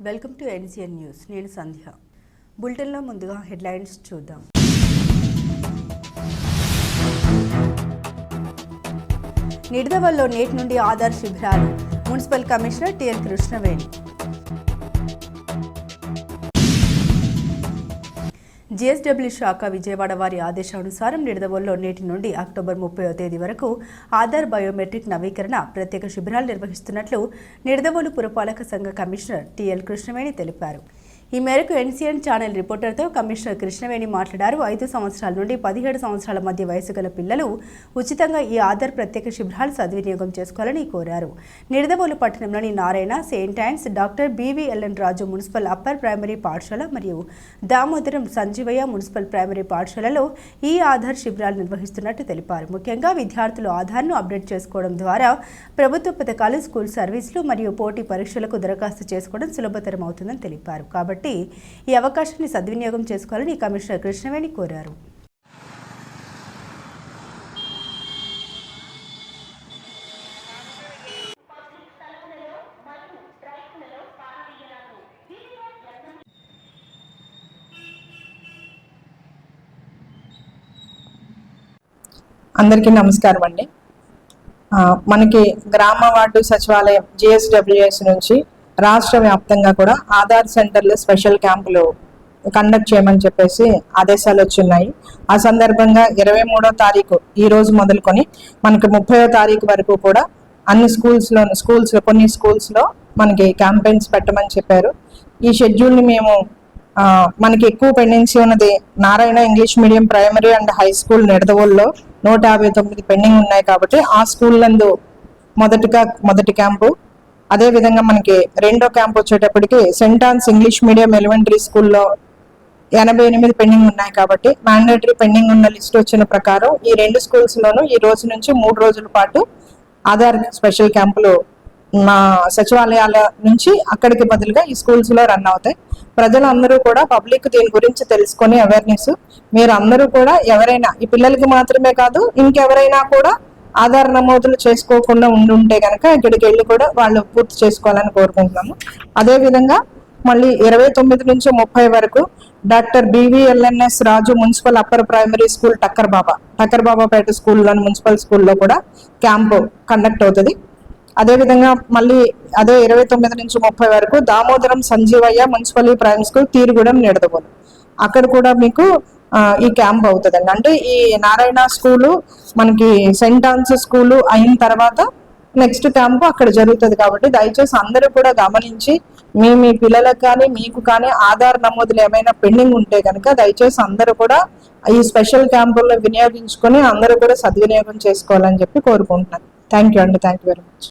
Welcome to NCN news. నేను సంధ్య. బులెటిన్లో ముందుగా హెడ్లైన్స్ చూద్దాం. నిడదవల్లో నేటి నుండి ఆధార్ శిబిరాలు. Municipal commissioner TL Krishnaveni. GSW శాఖ విజయవాడ వారి ఆదేశానుసారం నిడదవోల్లో నేటి నుండి అక్టోబర్ ముప్పై తేదీ వరకు ఆధార్ బయోమెట్రిక్ నవీకరణ ప్రత్యేక శిబిరాలు నిర్వహిస్తున్నట్లు నిడదవోలు పురపాలక సంఘ కమిషనర్ టిఎల్ కృష్ణవేణి తెలిపారు. ఈ మేరకు ఎన్సీఎన్ ఛానల్ రిపోర్టర్తో కమిషనర్ కృష్ణవేణి మాట్లాడారు. ఐదు సంవత్సరాల నుండి పదిహేడు సంవత్సరాల మధ్య వయసు గల పిల్లలు ఉచితంగా ఈ ఆధార్ ప్రత్యేక శిబిరాలు సద్వినియోగం చేసుకోవాలని కోరారు. నిడదవోలు పట్టణంలోని Narayana saint Ann's doctor BVLN Raju municipal upper primary పాఠశాల మరియు దామోదరం సంజీవయ్య మున్సిపల్ ప్రైమరీ పాఠశాలలో ఈ ఆధార్ శిబిరాలు నిర్వహిస్తున్నట్టు తెలిపారు. ముఖ్యంగా విద్యార్థులు ఆధార్ను అప్డేట్ చేసుకోవడం ద్వారా ప్రభుత్వ పథకాలు స్కూల్ సర్వీసులు మరియు పోటీ పరీక్షలకు దరఖాస్తు చేసుకోవడం సులభతరం అవుతుందని తెలిపారు. కాబట్టి ఈ అవకాశాన్ని సద్వినియోగం చేసుకోవాలని కమిషనర్ కృష్ణవేణి కోరారు. అందరికీ నమస్కారం అండి. మనకి గ్రామ వార్డు సచివాలయం జిఎస్డబ్ల్యూఎస్ నుంచి రాష్ట్ర వ్యాప్తంగా కూడా ఆధార్ సెంటర్లు స్పెషల్ క్యాంపులు కండక్ట్ చేయమని చెప్పేసి ఆదేశాలు వచ్చిన్నాయి. ఆ సందర్భంగా ఇరవై మూడో తారీఖు ఈ రోజు మొదలుకొని మనకి ముప్పయో తారీఖు వరకు కూడా అన్ని స్కూల్స్లో స్కూల్స్లో స్కూల్స్ కొన్ని స్కూల్స్లో మనకి క్యాంపెయిన్స్ పెట్టమని చెప్పారు. ఈ షెడ్యూల్ని మేము మనకి ఎక్కువ పెండెన్సీ ఉన్నది Narayana English medium primary and high school నిడదవోల్లో నూట యాభై తొమ్మిది పెండింగ్ ఉన్నాయి కాబట్టి ఆ స్కూల్ నందు మొదటిగా మొదటి క్యాంపు అదే విధంగా మనకి రెండో క్యాంప్ వచ్చేటప్పటికి saint Ann's English medium elementary స్కూల్లో ఎనభై ఎనిమిది పెండింగ్ ఉన్నాయి కాబట్టి మ్యాండేటరీ పెండింగ్ ఉన్న లిస్ట్ వచ్చిన ప్రకారం ఈ రెండు స్కూల్స్లోనూ ఈ రోజు నుంచి మూడు రోజుల పాటు ఆధార్ స్పెషల్ క్యాంపులు మా సచివాలయాల నుంచి అక్కడికి బదులుగా ఈ స్కూల్స్లో రన్ అవుతాయి. ప్రజలందరూ కూడా పబ్లిక్ దీని గురించి తెలుసుకొని అవేర్నెస్ మీరు అందరూ కూడా ఎవరైనా ఈ పిల్లలకి మాత్రమే కాదు ఇంకెవరైనా కూడా ఆధార్ నమోదులు చేసుకోకుండా ఉండుంటే కనుక ఇక్కడికి వెళ్ళి కూడా వాళ్ళు పూర్తి చేసుకోవాలని కోరుకుంటున్నాము. అదే విధంగా మళ్ళీ ఇరవై తొమ్మిది నుంచి ముప్పై వరకు doctor BVLNS Raju municipal upper primary school Takkar Baba Takkar Babapeta స్కూల్లోని మున్సిపల్ స్కూల్లో కూడా క్యాంపు కండక్ట్ అవుతుంది. అదేవిధంగా మళ్ళీ అదే ఇరవై తొమ్మిది నుంచి ముప్పై వరకు Damodaram Sanjeevaiah municipal primary school Tirugudem Nidadavolu అక్కడ కూడా మీకు ఈ క్యాంప్ అవుతుందండి. అంటే ఈ నారాయణ స్కూలు మనకి సెయింట్ ఆన్స్ స్కూలు అయిన తర్వాత నెక్స్ట్ క్యాంప్ అక్కడ జరుగుతుంది కాబట్టి దయచేసి అందరూ కూడా గమనించి మీ మీ పిల్లలకు కానీ మీకు కానీ ఆధార్ నమోదులు ఏమైనా పెండింగ్ ఉంటే కనుక దయచేసి అందరూ కూడా ఈ స్పెషల్ క్యాంపుల్లో వినియోగించుకొని అందరూ కూడా సద్వినియోగం చేసుకోవాలని చెప్పి కోరుకుంటున్నాను. థ్యాంక్ యూ అండి. Thank you very much.